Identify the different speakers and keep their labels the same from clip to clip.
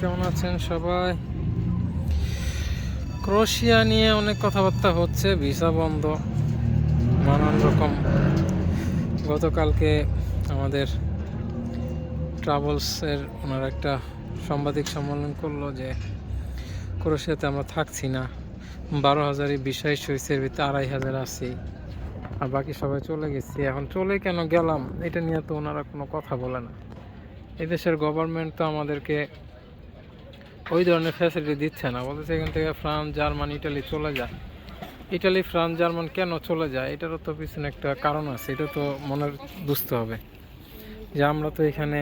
Speaker 1: কেমন আছেন সবাই? ক্রোশিয়া নিয়ে অনেক কথাবার্তা হচ্ছে, ভিসা বন্ধ, নানান রকম। গতকালকে আমাদের ট্রাভেলসের ওনার একটা সাংবাদিক সম্মেলন করল যে, ক্রোশিয়াতে আমরা থাকছি না। বারো হাজারই বিষয় সুইসের ভিতরে আড়াই হাজার আছি। আর বাকি সবাই চলে গেছি। এখন চলে কেন গেলাম? এটা নিয়ে তো ওনারা কোনো কথা বলে না। এদেশের গভর্নমেন্ট তো আমাদেরকে ওই ধরনের ফ্যাসিলিটি দিচ্ছে না। বলতেছে এখান থেকে ফ্রান্স, জার্মান, ইটালি চলে যায় ইটালি, ফ্রান্স, জার্মান কেন চলে যায়? এটারও তো পিছনে একটা কারণ আছে, এটা তো মনে বুঝতে হবে যে আমরা তো এখানে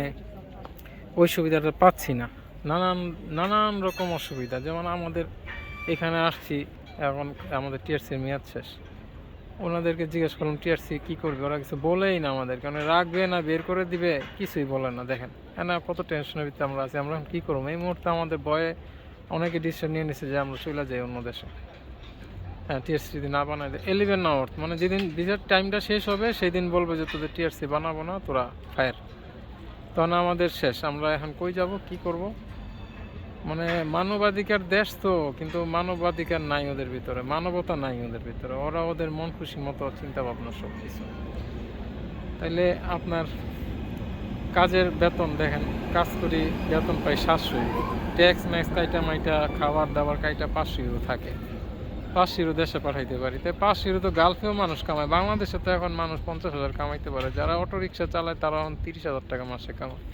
Speaker 1: ওই সুবিধাটা পাচ্ছি না। নানান নানান রকম অসুবিধা, যেমন আমাদের এখানে আসছি, এখন আমাদের টিআরসির মেয়াদ শেষ। ওনাদেরকে জিজ্ঞেস করলাম, টিআরসি কী করবে? ওরা কিছু বলেই না আমাদের কারণ রাখবে না, বের করে দিবে? কিছুই বলে না, দেখেন। হ্যাঁ না, কত টেনশনের ভিতরে আমরা আছি। আমরা কী করব? এই মুহূর্তে আমাদের বয়ে অনেকে ডিসিশন নিয়ে নিছে যে আমরা চলে যাই অন্য দেশে। হ্যাঁ টিআরসি যদি না বানায় দেয় এলিভেন আওয়ার মানে যেদিন ভিসার টাইমটা শেষ হবে সেই দিন বলবে যে, তোদের টিআরসি বানাবো না, তোরা ফায়ার তখন আমাদের শেষ। আমরা এখন কই যাব? কি করব? মানে মানবাধিকার দেশ তো, কিন্তু মানবাধিকার নাই ওদের ভিতরে, মানবতা নাই ওদের ভিতরে। ওরা ওদের মন খুশি মতো চিন্তা ভাবনা সব কিছু তাইলে আপনার কাজের বেতন দেখেন, কাজ করি বেতন পাই সাতশো ইউরো ট্যাক্স ম্যাক্স কাইটা মাইটা, খাবার দাবার কাইটা পাঁচশো ইউরো থাকে। পাঁচশো ইউরো দেশে পাঠাইতে পারি। তাই পাঁচশো ইউরো তো গালফেও মানুষ কামায়। বাংলাদেশে তো এখন মানুষ পঞ্চাশ হাজার কামাইতে পারে। যারা অটো রিক্সা চালায়, তারা এখন তিরিশ হাজার টাকা মাসে কামায়।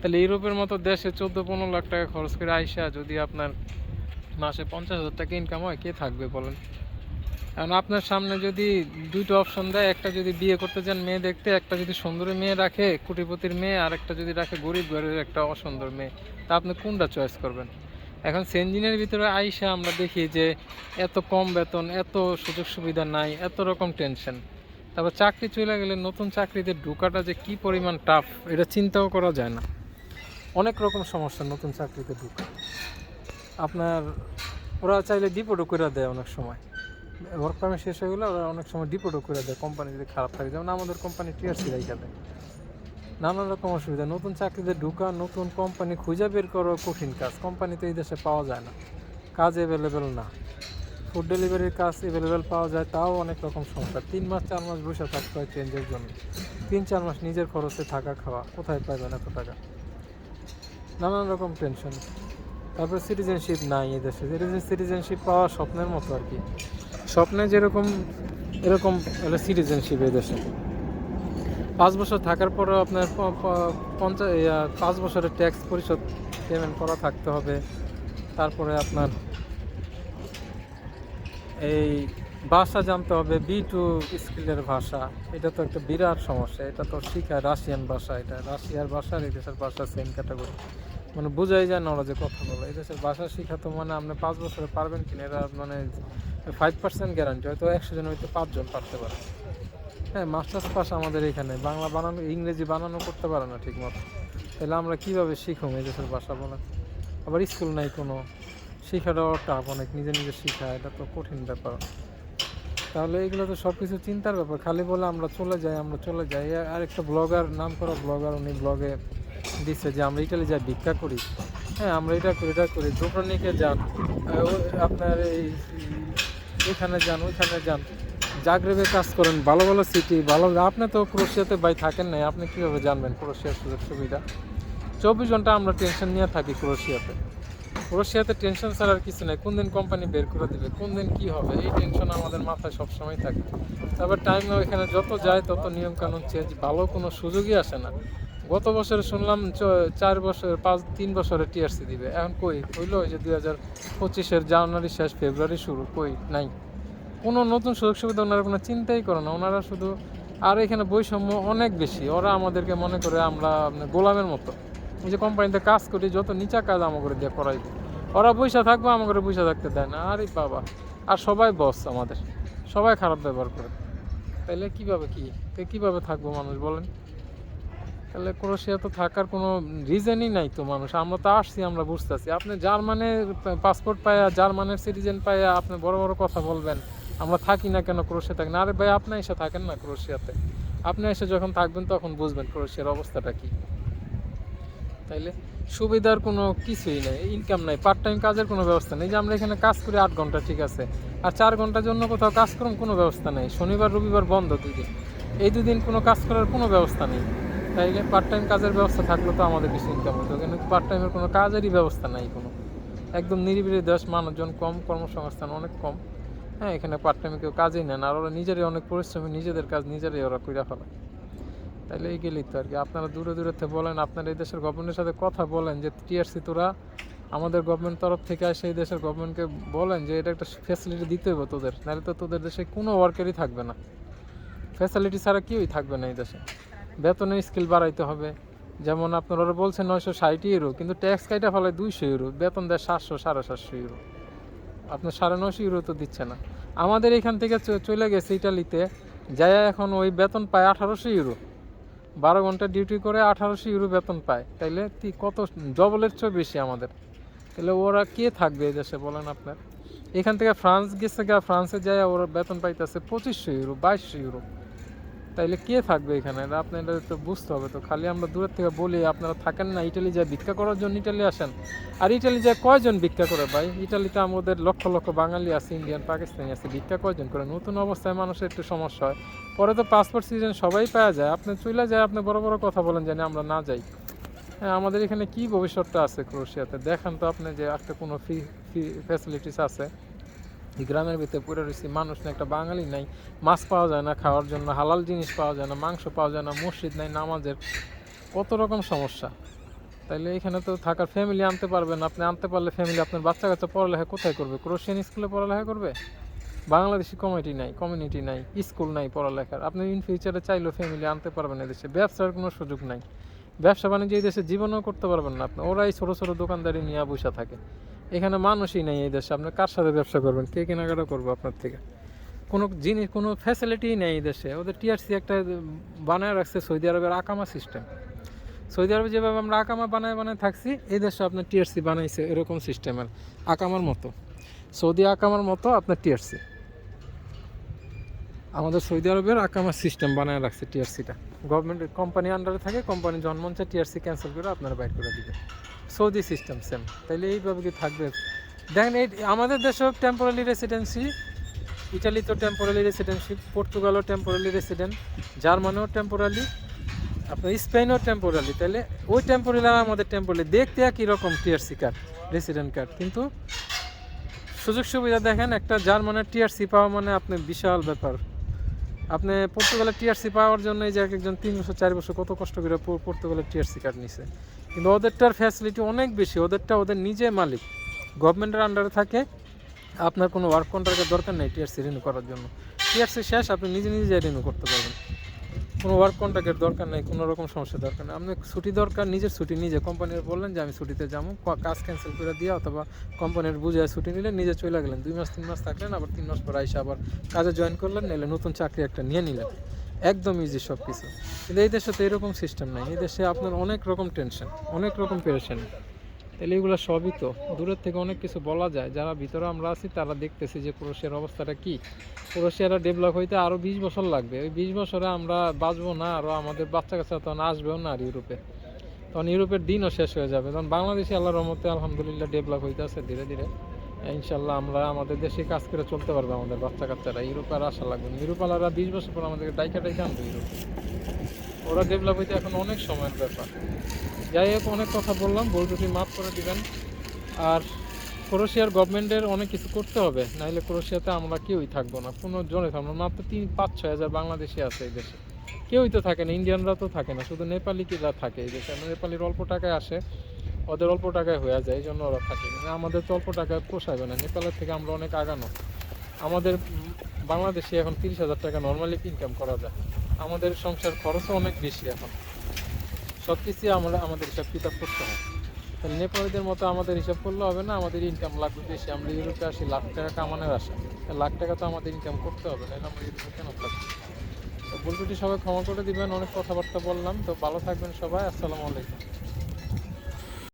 Speaker 1: তাহলে ইউরোপের মতো দেশে চোদ্দ পনেরো লাখ টাকা খরচ করে আইসা যদি আপনার মাসে পঞ্চাশ হাজার টাকা ইনকাম হয়, কে থাকবে বলেন? কারণ আপনার সামনে যদি দুইটা অপশন দেয়, একটা যদি বিয়ে করতে চান মেয়ে দেখতে, একটা যদি সুন্দরী মেয়ে রাখে কোটিপতির মেয়ে, আর একটা যদি রাখে গরিব ঘরের একটা অসুন্দর মেয়ে, তা আপনি কোনটা চয়েস করবেন? এখন সেঞ্জিনের ভিতরে আইসা আমরা দেখি যে এত কম বেতন, এত সুযোগ সুবিধা নাই, এত রকম টেনশন তারপর চাকরি চলে গেলে নতুন চাকরিতে ঢোকাটা যে কি পরিমাণ টাফ এটা চিন্তাও করা যায় না। অনেক রকম সমস্যা, নতুন চাকরিতে ঢুকে। আপনার, ওরা চাইলে ডিপোটও করে দেয় অনেক সময়। ওয়ার্ক পারমিট শেষ হয়ে গেলে ওরা অনেক সময় ডিপোটও করে দেয় কোম্পানি যদি খারাপ থাকে। যেমন আমাদের কোম্পানি টিআরসি রাইখা দেয় নানান রকম অসুবিধা, নতুন চাকরিতে ঢুকা, নতুন কোম্পানি খুঁজে বের করা কঠিন কাজ। কোম্পানি তো এই দেশে পাওয়া যায় না। কাজ অ্যাভেলেবেল না। ফুড ডেলিভারির কাজ অ্যাভেলেবেল পাওয়া যায়, তাও অনেক রকম সমস্যা। তিন মাস, চার মাস বসে থাকতে হয় চেঞ্জের জন্য। তিন, চার মাস নিজের খরচে থাকা খাওয়া, কোথায় পাইবেন এত টাকা? নানান রকম টেনশন তারপর সিটিজেনশিপ নাই এদেশে সিটিজেনশিপ পাওয়া স্বপ্নের মতো আর কি। স্বপ্নে যেরকম, এরকম হলো সিটিজেনশিপ এদেশে পাঁচ বছর থাকার পরেও আপনার পঞ্চাশ পাঁচ বছরের ট্যাক্স পরিশোধ পেমেন্ট করা থাকতে হবে। তারপরে আপনার এই ভাষা জানতে হবে বি টু স্কিলের ভাষা। এটা তো একটা বিরাট সমস্যা। এটা তো শিখায় রাশিয়ান ভাষা এটা। রাশিয়ার ভাষা আর এই দেশের ভাষা সেম ক্যাটাগরি মানে বোঝাই যায় না ওরা যে কথা বলে। এই দেশের ভাষা শেখা তো মানে আপনি পাঁচ বছরে পারবেন কিনা এরা মানে ফাইভ পার্সেন্ট গ্যারান্টি হয়তো একশো জন হয়তো পাঁচজন পারতে পারে। হ্যাঁ মাস্টার্স পাস আমাদের এখানে। বাংলা বানানো, ইংরেজি বানানো করতে পারে না ঠিক মতো তাহলে আমরা কীভাবে শিখুম এই দেশের ভাষা বলেন আবার স্কুল নাই কোনো। শেখাটাও টাফ অনেক, নিজে নিজে শেখা, এটা তো কঠিন ব্যাপার। তাহলে এগুলো তো সব কিছু চিন্তার ব্যাপার। খালি বলে আমরা চলে যাই, আমরা চলে যাই। আর একটা ব্লগার নাম করা ব্লগার উনি ব্লগে দিচ্ছে যে আমরা ইটালি যা ভিক্ষা করি হ্যাঁ আমরা এটা করি এটা করি ডোপ্রনিকে যান আপনার এই, এখানে যান, ওইখানে যান, জাগরেবে কাজ করেন, ভালো ভালো সিটি ভালো, আপনি তো ক্রোশিয়াতে ভাই থাকেন নাই, আপনি কীভাবে জানবেন ক্রোশিয়ার সুযোগ সুবিধা? চব্বিশ ঘণ্টা আমরা টেনশন নিয়ে থাকি ক্রোশিয়াতে। ক্রোশিয়াতে টেনশন ছাড়ার কিছু নেই কোন দিন কোম্পানি বের করে দিবে কোন দিন কী হবে, এই টেনশন আমাদের মাথায় সবসময় থাকে। তারপর টাইম এখানে যত যায়, তত নিয়ম কানুন চেঞ্জ ভালো কোনো সুযোগই আসে না। গত বছর শুনলাম চার বছর, পাঁচ, তিন বছরে টিআরসি দিবে। এখন কই? হইল ওই যে দুই হাজার পঁচিশের জানুয়ারি শেষ, ফেব্রুয়ারি শুরু, কই? নাই। কোনো নতুন সুযোগ সুবিধা ওনারা কোনো চিন্তাই করে না। ওনারা শুধু আর এখানে বৈষম্য অনেক বেশি। ওরা আমাদেরকে মনে করে আমরা গোলামের মতো। এই যে কোম্পানিতে কাজ করি, যত নিচা কাজ আমাকে দিয়ে করাই। ওরা পয়সা থাকব আমাকে পয়সা থাকতে দেয় না। আরে বাবা। আর সবাই বস আমাদের। সবাই খারাপ ব্যবহার করে। তাইলে কীভাবে কী? তো কীভাবে থাকব মানুষ বলেন? তাহলে ক্রোশিয়া তো থাকার কোনো রিজনই নাই তো মানুষ। আমরা তো আসছি, আমরা বুঝতেছি। আপনি জার্মানের পাসপোর্ট পায়া, জার্মানের সিটিজেন পায়া, আপনি বড় বড় কথা বলবেন। আমরা থাকি না কেন ক্রোশিয়া থাকি না আরে ভাই, আপনি এসে থাকেন না ক্রোশিয়াতে। আপনি এসে যখন থাকবেন, তখন বুঝবেন ক্রোশিয়ার অবস্থাটা কি। তাইলে সুবিধার কোনো কিছুই নেই ইনকাম নাই পার্ট টাইম কাজের কোনো ব্যবস্থা নেই। যে আমরা এখানে কাজ করি আট ঘণ্টা, ঠিক আছে। আর চার ঘণ্টার জন্য কোথাও কাজ করুন কোনো ব্যবস্থা নেই। শনিবার, রবিবার বন্ধ দুই দিন। এই দুদিন কোনো কাজ করার কোনো ব্যবস্থা নেই। তাইলে পার্ট টাইম কাজের ব্যবস্থা থাকলে তো আমাদের কিছু ইনকাম হতো। কিন্তু পার্ট টাইমের কোনো কাজেরই ব্যবস্থা নাই কোনো। একদম নিরিবিলি দেশ, মানুষজন কম, কর্মসংস্থান অনেক কম। হ্যাঁ এখানে পার্ট টাইমে কেউ কাজই নেন আর ওরা নিজেরাই অনেক পরিশ্রমী, নিজেদের কাজ নিজেরাই ওরা কইরা ফেলে। তাহলে এই গেলেই তো আর কি। আপনারা দূরে দূরে থেকে বলেন, আপনারা এই দেশের গভর্নমেন্টের সাথে কথা বলেন যে টিআরসি তোরা আমাদের গভর্নমেন্ট তরফ থেকে আসে এই দেশের গভর্নমেন্টকে বলেন যে এটা একটা ফ্যাসিলিটি দিতে হবে তোদের। নাহলে তো তোদের দেশে কোনো ওয়ার্কারই থাকবে না। ফ্যাসিলিটি ছাড়া কেউই থাকবে না এই দেশে। বেতনের স্কিল বাড়াইতে হবে। যেমন আপনারা বলছেন নয়শো ষাট ইউরো কিন্তু ট্যাক্স কাইটা ফলে দুইশো ইউরো বেতন দেয় সাতশো, সাড়ে সাতশো ইউরো আপনার সাড়ে নশো ইউরো তো দিচ্ছে না। আমাদের এখান থেকে চলে গেছে ইটালিতে যায় এখন ওই বেতন পায় আঠারোশো ইউরো বারো ঘণ্টা ডিউটি করে আঠারোশো ইউরো বেতন পায়। তাইলে কত ডবলের চেয়ে বেশি আমাদের? তাহলে ওরা কে থাকবে এই দেশে, বলেন আপনার? এখান থেকে ফ্রান্স গেছে গা, ফ্রান্সে যায় ওরা বেতন পাইতেছে পঁচিশশো ইউরো বাইশশো ইউরো তাইলে কে থাকবে এখানে? আপনি এটা তো বুঝতে হবে তো। খালি আমরা দূরের থেকে বলি, আপনারা থাকেন না ইটালি যায় ভিক্ষা করার জন্য ইটালি আসেন। আর ইটালি যায় কয়জন ভিক্ষা করে ভাই? ইটালিতে আমাদের লক্ষ লক্ষ বাঙালি আছে, ইন্ডিয়ান, পাকিস্তানি আছে। ভিক্ষা কয়জন করে? নতুন অবস্থায় মানুষের একটু সমস্যা হয়। পরে তো পাসপোর্ট সিজন সবাই পাওয়া যায়। আপনি চলে যায়, আপনি বড় বড় কথা বলেন জানি আমরা না যাই। হ্যাঁ আমাদের এখানে কি ভবিষ্যৎটা আছে ক্রোশিয়াতে দেখেন তো আপনি যে একটা কোনো ফ্রি ফ্যাসিলিটিস আছে। গ্রামের ভিতরে পড়ে রয়েছি, মানুষ না একটা বাঙালি নাই। মাছ পাওয়া যায় না, খাওয়ার জন্য হালাল জিনিস পাওয়া যায় না, মাংস পাওয়া যায় না, মসজিদ নাই, নামাজের কত রকম সমস্যা। তাইলে এখানে তো থাকার ফ্যামিলি আনতে পারবেন আপনি আনতে পারলে ফ্যামিলি আপনার বাচ্চা কাচ্চা পড়ালেখা কোথায় করবে? ক্রোশিয়ান স্কুলে পড়ালেখা করবে? বাংলাদেশি কমিটি নাই কমিউনিটি নাই স্কুল নাই পড়ালেখার। আপনি ইন ফিউচারে চাইলেও ফ্যামিলি আনতে পারবেন এদেশে, ব্যবসার কোনো সুযোগ নাই। ব্যবসা বাণিজ্য এই দেশে জীবনও করতে পারবেন না আপনি, ওরাই ছোটো ছোটো দোকানদারি নিয়ে বসে থাকে। এখানে মানুষই নেই এই দেশে। আপনি কার সাথে ব্যবসা করবেন? কে কেনাকাটা করব আপনার থেকে? কোনো জিনিস কোনো ফ্যাসিলিটি নেই এই দেশে। ওদের টিআরসি একটা বানায় রাখছে সৌদি আরবের আকামা সিস্টেম সৌদি আরবে যেভাবে আমরা আকামা বানায় বানায় থাকছি, এই দেশে আপনার টিআরসি বানাইছে এরকম সিস্টেমের আকামার মতো। সৌদি আকামার মতো আপনার টিআরসি আমাদের সৌদি আরবের আকামা সিস্টেম বানায় রাখছে টিআরসিটা গভর্নমেন্টের কোম্পানি আন্ডারে থাকে কোম্পানি জন্ম হচ্ছে টিআরসি ক্যান্সেল করে আপনারা বাইর করে দিবে সৌদি সিস্টেম সেম তাহলে এইভাবে কি থাকবে? দেখেন, এই আমাদের দেশেও টেম্পোরারি রেসিডেন্সি ইটালি তো টেম্পোরারি রেসিডেন্সি পর্তুগালও টেম্পোরারি রেসিডেন্ট জার্মানিও টেম্পোরারি আপনার স্পেনও টেম্পোরারি তাহলে ওই টেম্পোরারি আর আমাদের টেম্পোরারি দেখতে একই রকম টিআরসি কার্ড রেসিডেন্ট কার্ড কিন্তু সুযোগ সুবিধা দেখেন, একটা জার্মানের টিআরসি পাওয়া মানে আপনি বিশাল ব্যাপার। আপনি পর্তুগালের টিআরসি পাওয়ার জন্য এই যে এক একজন তিন বছর, চার বছর কত কষ্ট করে পর্তুগালের টিআরসি কার্ড নিছে। কিন্তু ওদেরটার ফ্যাসিলিটি অনেক বেশি, ওদেরটা ওদের নিজে মালিক। গভর্নমেন্টের আন্ডারে থাকে, আপনার কোনো ওয়ার্ক কন্ট্রাক্টের দরকার নেই টিআরসি রিনিউ করার জন্য। টিআরসি শেষ, আপনি নিজে নিজে রিনিউ করতে পারবেন। কোনো ওয়ার্ক কন্ট্রাক্টের দরকার নেই, কোনো রকম সমস্যা দরকার নেই। আপনি ছুটি দরকার, নিজের ছুটি, নিজে কোম্পানির বললেন যে আমি ছুটিতে যাব কাজ ক্যান্সেল করে দিয়ে অথবা কোম্পানির বুঝে ছুটি নিলেন, নিজে চলে গেলেন। দুই মাস, তিন মাস থাকলেন, আবার তিন মাস পর আইসা আবার কাজে জয়েন করলেন নিলে নতুন চাকরি একটা নিয়ে নিলেন। একদম ইজি সব কিছু কিন্তু এই দেশে তো এরকম সিস্টেম নাই। এই দেশে আপনার অনেক রকম টেনশন অনেক রকম পেরেশান তাহলে এগুলো সবই তো। দূরের থেকে অনেক কিছু বলা যায়। যারা ভিতরে আমরা আছি, তারা দেখতেছি যে ক্রোশিয়ার অবস্থাটা কি। ক্রোশিয়ারা ডেভেলপ হইতে আরও বিশ বছর লাগবে। ওই বিশ বছরে আমরা বাঁচবো না আরও আমাদের বাচ্চা কাচ্চা তখন আসবেও না আর ইউরোপে। তখন ইউরোপের দিনও শেষ হয়ে যাবে। তখন বাংলাদেশে আল্লাহর রহমতে আলহামদুলিল্লাহ ডেভেলপ হইতে আছে ধীরে ধীরে। ইনশাল্লাহ আমরা আমাদের দেশে কাজ করে চলতে পারবে আমাদের বাচ্চা কাচ্চারা। ইউরোপে আর আসা লাগবে না। ইউরোপ আলারা বিশ বছর পর আমাদেরকে ডাইকা ডাইকা আনবে ইউরোপ। ওরা ডেভেলপ হইতে এখন অনেক সময়ের ব্যাপার। যাই হোক, অনেক কথা বললাম। ভুল ত্রুটি মাফ করে দিবেন। আর ক্রোশিয়ার গভর্নমেন্টের অনেক কিছু করতে হবে। নাহলে ক্রোশিয়াতে আমরা কেউই থাকব না। কোনো জনে থাকব না। মাত্র তিন, পাঁচ, ছয় হাজার বাংলাদেশি আছে এই দেশে। কেউই তো থাকে না। ইন্ডিয়ানরা তো থাকে না। শুধু নেপালি কিরা থাকে এই দেশে। নেপালির অল্প টাকায় আসে। ওদের অল্প টাকায় হয়ে যায় এই জন্য ওরা থাকে। কিন্তু আমাদের তো অল্প টাকায় পোষাবে না, নেপালের থেকে আমরা অনেক আগানো। আমাদের বাংলাদেশে এখন তিরিশ হাজার টাকা নর্মালি ইনকাম করা যায়। আমাদের সংসার খরচও অনেক বেশি এখন। সব কিছুই আমরা, আমাদের হিসাব কিতাব করতে হয়। তাহলে নেপালিদের মতো আমাদের হিসাব করলে হবে না, আমাদের ইনকাম লাগবে বেশি। আমরা ইউরোপে আসি, লাখ টাকা কামানোর আশা। লাখ টাকা তো আমাদের ইনকাম করতে হবে নাহলে আমরা ইউরোপে কেন থাকব? তো ত্রুটি সবাই ক্ষমা করে দিবেন, অনেক কথাবার্তা বললাম। তো ভালো থাকবেন সবাই, আসসালামু আলাইকুম।